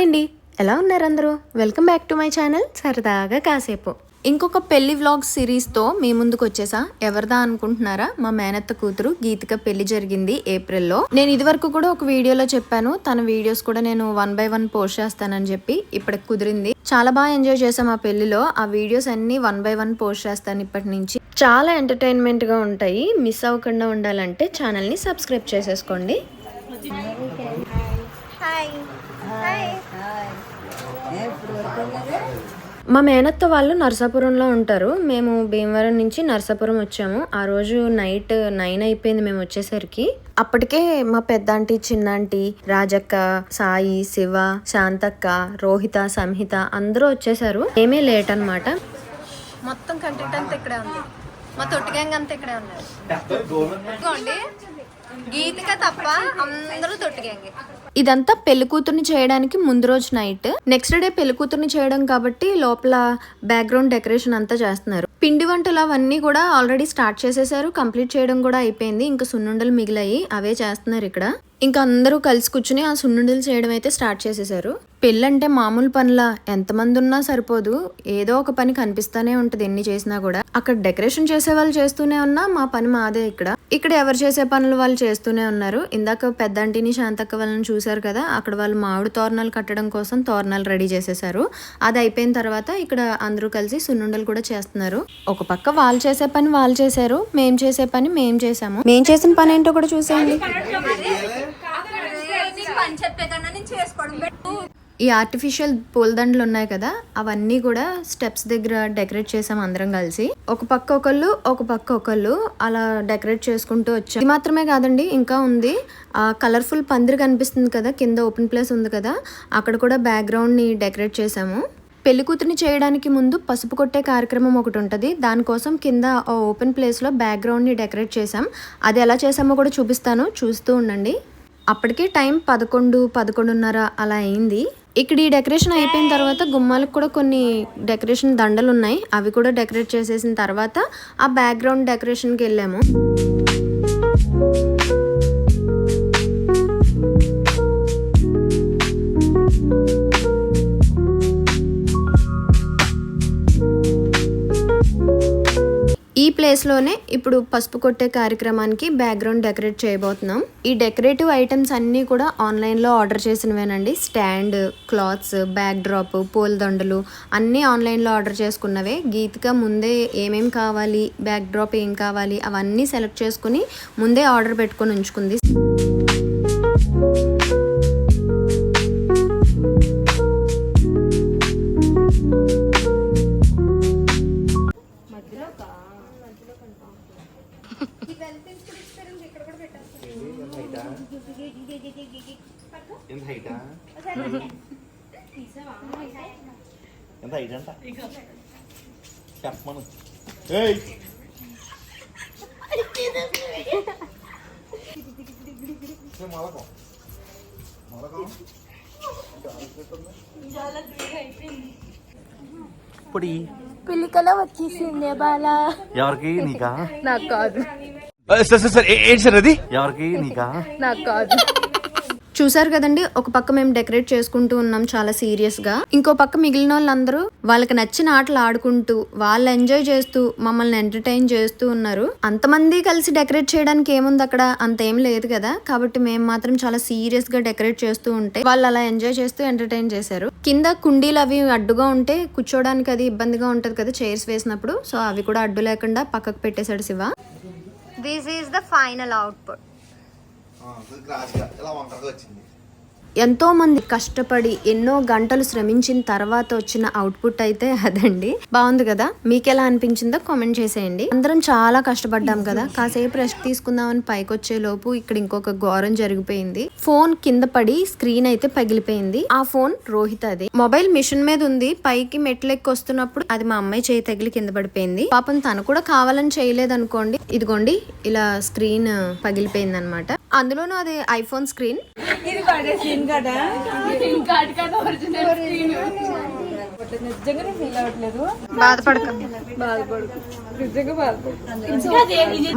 Hi అండి. ఎలా ఉన్నారు అందరూ? Welcome back to my channel సరదాగా కాసేపు. ఇంకొక పెళ్ళి వ్లాగ్ సిరీస్తో మీ ముందుకు వచ్చేసా? ఎవరిదా అనుకుంటున్నారా? మా మేనత్త కూతురు గీతిక పెళ్ళి జరిగింది ఏప్రిల్లో. నేను ఇదివరకు కూడా ఒక వీడియోలో చెప్పాను. తన వీడియోస్ కూడా నేను వన్ బై వన్ పోస్ట్ చేస్తానని చెప్పి ఇప్పటికి కుదిరింది. చాలా బాగా ఎంజాయ్ చేసాం ఆ పెళ్ళిలో. ఆ వీడియోస్ అన్ని వన్ బై వన్ పోస్ట్ చేస్తాను ఇప్పటి నుంచి. చాలా ఎంటర్టైన్మెంట్గా ఉంటాయి. మిస్ అవ్వకుండా ఉండాలంటే ఛానల్ని సబ్స్క్రైబ్ చేసేసుకోండి. మా మేనత్త వాళ్ళు నర్సాపురంలో ఉంటారు. మేము భీమవరం నుంచి నర్సాపురం వచ్చాము. ఆ రోజు నైట్ నైన్ అయిపోయింది మేము వచ్చేసరికి. అప్పటికే మా పెద్దాంటి చిన్నాంటి రాజక్క సాయి శివ శాంతక్క రోహిత సంహిత అందరూ వచ్చేసారు. ఏమీ లేట్ అన్నమాట. మొత్తం కంటెంట్ అంతా ఇక్కడే ఉంది. మా తొట్టి గ్యాంగ్ అంతా ఇక్కడే ఉన్నారు. గీతిక తప్ప అందరూ తొట్టి గ్యాంగే. ఇదంతా పెళ్ళి కూతుర్ని చేయడానికి ముందు రోజు నైట్. నెక్స్ట్ డే పెళ్ళి కూతుర్ని చేయడం కాబట్టి లోపల బ్యాక్గ్రౌండ్ డెకరేషన్ అంతా చేస్తున్నారు. పిండి వంటలు అవన్నీ కూడా ఆల్రెడీ స్టార్ట్ చేసేసారు. కంప్లీట్ చేయడం కూడా అయిపోయింది. ఇంకా సున్నుండలు మిగిలాయి అవే చేస్తున్నారు ఇక్కడ. ఇంకా అందరూ కలిసి కూర్చుని ఆ సున్నుండలు చేయడం అయితే స్టార్ట్ చేసేసారు. పెళ్ళంటే మామూలు పనుల ఎంతమంది ఉన్నా సరిపోదు. ఏదో ఒక పని కనిపిస్తానే ఉంటది ఎన్ని చేసినా కూడా. అక్కడ డెకరేషన్ చేసే వాళ్ళు చేస్తూనే ఉన్నా మా పని మాదే ఇక్కడ. ఇక్కడ ఎవరు చేసే పనులు వాళ్ళు చేస్తూనే ఉన్నారు. ఇందాక పెద్దంటిని శాంతక్క వాళ్ళని చూశారు కదా అక్కడ వాళ్ళు మామిడి తోరణాలు కట్టడం కోసం తోరణాలు రెడీ చేసేసారు. అది అయిపోయిన తర్వాత ఇక్కడ అందరూ కలిసి సున్నుండలు కూడా చేస్తున్నారు. ఒక పక్క వాళ్ళు చేసే పని వాళ్ళు చేశారు. మేం చేసే పని మేం చేసాము మేం చేసిన పని ఏంటో కూడా చూసేయండి పని చెప్పే కన్నా నేను చేసుకోవడం పెట్టు ఈ ఆర్టిఫిషియల్ పూలదండలు ఉన్నాయి కదా అవన్నీ కూడా స్టెప్స్ దగ్గర డెకరేట్ చేసాం అందరం కలిసి. ఒక పక్క ఒకళ్ళు ఒక పక్క ఒకళ్ళు అలా డెకరేట్ చేసుకుంటూ వచ్చాం. ఇది మాత్రమే కాదండి ఇంకా ఉంది. ఆ కలర్ఫుల్ పందిరి కనిపిస్తుంది కదా కింద ఓపెన్ ప్లేస్ ఉంది కదా అక్కడ కూడా బ్యాక్గ్రౌండ్ని డెకరేట్ చేసాము. పెళ్ళి కూతురిని చేయడానికి ముందు పసుపు కొట్టే కార్యక్రమం ఒకటి ఉంటుంది. దానికోసం కింద ఓపెన్ ప్లేస్లో బ్యాక్గ్రౌండ్ని డెకరేట్ చేసాం. అది ఎలా చేసామో కూడా చూపిస్తాను. చూస్తూ ఉండండి. అప్పటికే టైం పదకొండు పదకొండున్నర అలా అయింది. ఇక్కడ ఈ డెకరేషన్ అయిపోయిన తర్వాత గుమ్మాలకు కూడా కొన్ని డెకరేషన్ దండలు ఉన్నాయి. అవి కూడా డెకరేట్ చేసేసిన తర్వాత ఆ బ్యాక్గ్రౌండ్ డెకరేషన్కి వెళ్ళాము. ప్లేస్లోనే ఇప్పుడు పసుపు కొట్టే కార్యక్రమానికి బ్యాక్గ్రౌండ్ డెకరేట్ చేయబోతున్నాం. ఈ డెకరేటివ్ ఐటమ్స్ అన్నీ కూడా ఆన్లైన్లో ఆర్డర్ చేసినవేనండి. స్టాండ్ క్లాత్స్ బ్యాక్ డ్రాప్ పూలదండలు అన్నీ ఆన్లైన్లో ఆర్డర్ చేసుకున్నవే. గీతిక ముందే ఏమేం కావాలి బ్యాక్ డ్రాప్ ఏం కావాలి అవన్నీ సెలెక్ట్ చేసుకుని ముందే ఆర్డర్ పెట్టుకొని ఉంచుకుంది. ఎంత హైటా ఎంత హైట్ అంట చెప్పమను ఏయ్ ఏ మొలకం మొలకం పొడి పిల్లికల వచ్చేసిందే బాలా ఎవరికి నీకా నాకు కాదు సార్ సార్ ఏంటి సార్ అది? ఎవరికి? నీకా? నాకు కాదు. చూసారు కదండి ఒక పక్క మేము డెకరేట్ చేసుకుంటూ ఉన్నాం చాలా సీరియస్గా ఇంకో పక్క మిగిలిన వాళ్ళందరూ వాళ్ళకి నచ్చిన ఆటలు ఆడుకుంటూ వాళ్ళు ఎంజాయ్ చేస్తూ మమ్మల్ని ఎంటర్టైన్ చేస్తూ ఉన్నారు. అంతమంది కలిసి డెకరేట్ చేయడానికి ఏముంది అక్కడ? అంత ఏం లేదు కదా. కాబట్టి మేము మాత్రం చాలా సీరియస్గా డెకరేట్ చేస్తూ ఉంటే వాళ్ళు అలా ఎంజాయ్ చేస్తూ ఎంటర్టైన్ చేశారు. కింద కుండీలు అవి అడ్డుగా ఉంటే కూర్చోడానికి అది ఇబ్బందిగా ఉంటది కదా చైర్స్ వేసినప్పుడు. సో అవి కూడా అడ్డు లేకుండా పక్కకు పెట్టేశాడు Shiva. This is the final output ఇలా వంకరగా వచ్చింది. ఎంతో మంది కష్టపడి ఎన్నో గంటలు శ్రమించిన తర్వాత వచ్చిన అవుట్పుట్ అయితే అదండి. బాగుంది కదా? మీకు ఎలా అనిపించిందో కామెంట్ చేసేయండి. అందరం చాలా కష్టపడ్డాం కదా? కాసేపు రెస్ట్ తీసుకుందామని పైకి వచ్చే లోపు ఇక్కడ ఇంకొక ఘోరం జరిగిపోయింది. ఫోన్ కింద పడి స్క్రీన్ అయితే పగిలిపోయింది. ఆ ఫోన్ రోహిత్ అది. మొబైల్ మిషన్ మీద ఉంది. పైకి మెట్లెక్కి వస్తున్నప్పుడు అది మా అమ్మాయి చేయి తగిలి కింద పడిపోయింది. పాపం తను కూడా కావాలని చేయలేదు అనుకోండి ఇదిగోండి ఇలా స్క్రీన్ పగిలిపోయింది అనమాట అందులోనూ అది ఐఫోన్ స్క్రీన్. నిజంగానే ఫీల్ అవ్వట్లేదు.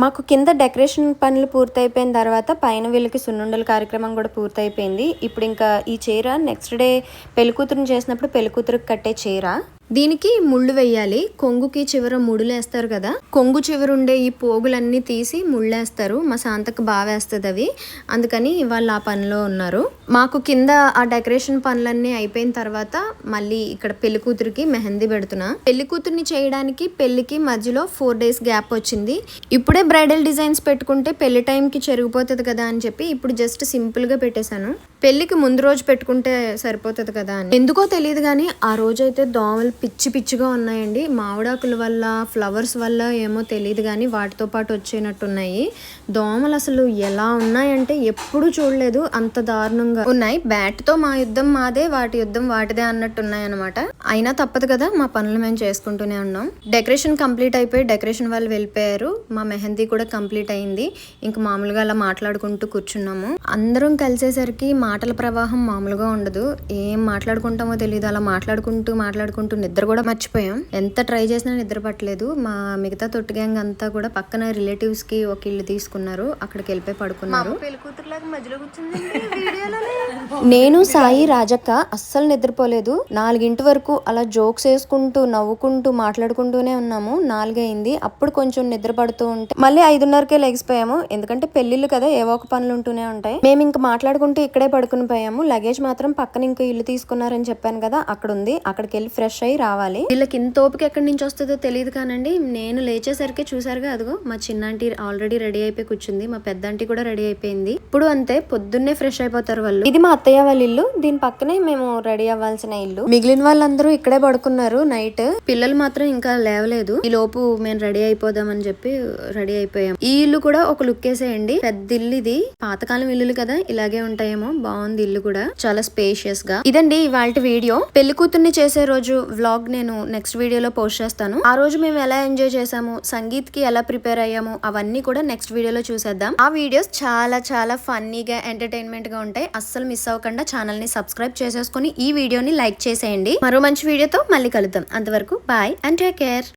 మాకు కింద డెకరేషన్ పనులు పూర్తయిపోయిన తర్వాత పైన వీళ్ళకి సున్నుండల కార్యక్రమం కూడా పూర్తయిపోయింది. ఇప్పుడు ఇంకా ఈ చీర నెక్స్ట్ డే పెళ్ళికూతురుని చేసినప్పుడు పెళ్ళికూతురుకి కట్టే చీర. దీనికి ముళ్ళు వేయాలి. కొంగుకి చివర ముడులేస్తారు కదా. కొంగు చివర ఉండే ఈ పోగులన్నీ తీసి ముళ్ళేస్తారు. మా శాంతకు బాగా వేస్తుంది అవి. అందుకని ఇవాళ ఆ పనిలో ఉన్నారు. మాకు కింద ఆ డెకరేషన్ పనులన్నీ అయిపోయిన తర్వాత మళ్ళీ ఇక్కడ పెళ్ళి కూతురికి మెహందీ పెడుతున్నా. పెళ్ళి కూతుర్ని చేయడానికి పెళ్ళికి మధ్యలో ఫోర్ డేస్ గ్యాప్ వచ్చింది. ఇప్పుడే బ్రైడల్ డిజైన్స్ పెట్టుకుంటే పెళ్ళి టైంకి చెరిగిపోతుంది కదా అని చెప్పి ఇప్పుడు జస్ట్ సింపుల్గా పెట్టేశాను. పెళ్ళికి ముందు రోజు పెట్టుకుంటే సరిపోతుంది కదా అని. ఎందుకో తెలియదు కానీ ఆ రోజు అయితే దోమలు పిచ్చి పిచ్చిగా ఉన్నాయండి. మామిడాకుల వల్ల ఫ్లవర్స్ వల్ల ఏమో తెలియదు కానీ వాటితో పాటు వచ్చేనట్టున్నాయి. దోమలు అసలు ఎలా ఉన్నాయంటే ఎప్పుడు చూడలేదు. అంత దారుణంగా ఉన్నాయి. బ్యాట్తో మా యుద్ధం మాదే వాటి యుద్ధం వాటిదే అన్నట్టు ఉన్నాయి అనమాట అయినా తప్పదు కదా మా పనులు మేము చేసుకుంటూనే ఉన్నాం. డెకరేషన్ కంప్లీట్ అయిపోయి డెకరేషన్ వాళ్ళు వెళ్ళిపోయారు. మా మెహందీ కూడా కంప్లీట్ అయింది. ఇంక మామూలుగా అలా మాట్లాడుకుంటూ కూర్చున్నాము. అందరం కలిసేసరికి మా మాటల ప్రవాహం మామూలుగా ఉండదు. ఏం మాట్లాడుకుంటామో తెలియదు అలా మాట్లాడుకుంటూ మాట్లాడుకుంటూ నిద్ర కూడా మర్చిపోయాం. ఎంత ట్రై చేసినా నిద్ర పట్టలేదు. మా మిగతా తొట్టి గ్యాంగ్ అంతా కూడా పక్కన రిలేటివ్స్కి ఒక ఇల్లు తీసుకున్నారు. అక్కడికి వెళ్ళిపోయి పడుకున్నారు. నేను సాయి రాజక్క అస్సలు నిద్రపోలేదు. నాలుగింటి వరకు అలా జోక్స్ వేసుకుంటూ నవ్వుకుంటూ మాట్లాడుకుంటూనే ఉన్నాము. నాలుగైంది. అప్పుడు కొంచెం నిద్ర పడుతూ ఉంటే మళ్ళీ ఐదున్నరకే లెగిసిపోయాము. ఎందుకంటే పెళ్ళిళ్ళు కదా ఏవో ఒక పనులు ఉంటూనే ఉంటాయి. మేము ఇంక మాట్లాడుకుంటూ ఇక్కడే పడుకుని పోయాము. లగేజ్ మాత్రం పక్కన ఇంకో ఇల్లు తీసుకున్నారని చెప్పాను కదా అక్కడ ఉంది అక్కడికి వెళ్ళి ఫ్రెష్ అయ్యి రావాలి. వీళ్ళకి ఇంత ఓపిక ఎక్కడి నుంచి వస్తుందో తెలియదు కానండి. నేను లేచేసరికి చూసారుగా అదిగో మా చిన్నాంటి ఆల్రెడీ రెడీ అయిపోయి కూర్చుంది. మా పెద్దంటి కూడా రెడీ అయిపోయింది. ఇప్పుడు అంతే పొద్దున్నే ఫ్రెష్ అయిపోతారు వాళ్ళు. ఇది మా అత్తయ్య వాళ్ళ ఇల్లు. దీని పక్కనే మేము రెడీ అవ్వాల్సిన ఇల్లు. మిగిలిన వాళ్ళందరూ ఇక్కడే పడుకున్నారు నైట్ పిల్లలు మాత్రం ఇంకా లేవలేదు. ఈ లోపు మేము రెడీ అయిపోదామని చెప్పి రెడీ అయిపోయాం. ఈ ఇల్లు కూడా ఒక లుక్ వేసేయండి. పెద్ద ఇల్లు ఇది. పాతకాలం ఇల్లులు కదా ఇలాగే ఉంటాయేమో. బాగుంది ఇల్లు కూడా. చాలా స్పేషియస్గా. ఇదండి ఇవాళ వీడియో. పెళ్ళి కూతుర్ని చేసే రోజు వ్లాగ్ నేను నెక్స్ట్ వీడియోలో పోస్ట్ చేస్తాను. ఆ రోజు మేము ఎలా ఎంజాయ్ చేసాము సంగీత్కి ఎలా ప్రిపేర్ అయ్యాము అవన్నీ కూడా నెక్స్ట్ వీడియోలో చూసేద్దాం. ఆ వీడియోస్ చాలా చాలా ఫన్నీగా ఎంటర్టైన్మెంట్గా ఉంటాయి. అస్సలు మిస్ అవ్వకుండా ఛానల్ని సబ్స్క్రైబ్ చేసేసుకుని ఈ వీడియోని లైక్ చేసేయండి. మరో మంచి వీడియోతో మళ్ళీ కలుద్దాం. అంతవరకు బాయ్ అండ్ టేక్ కేర్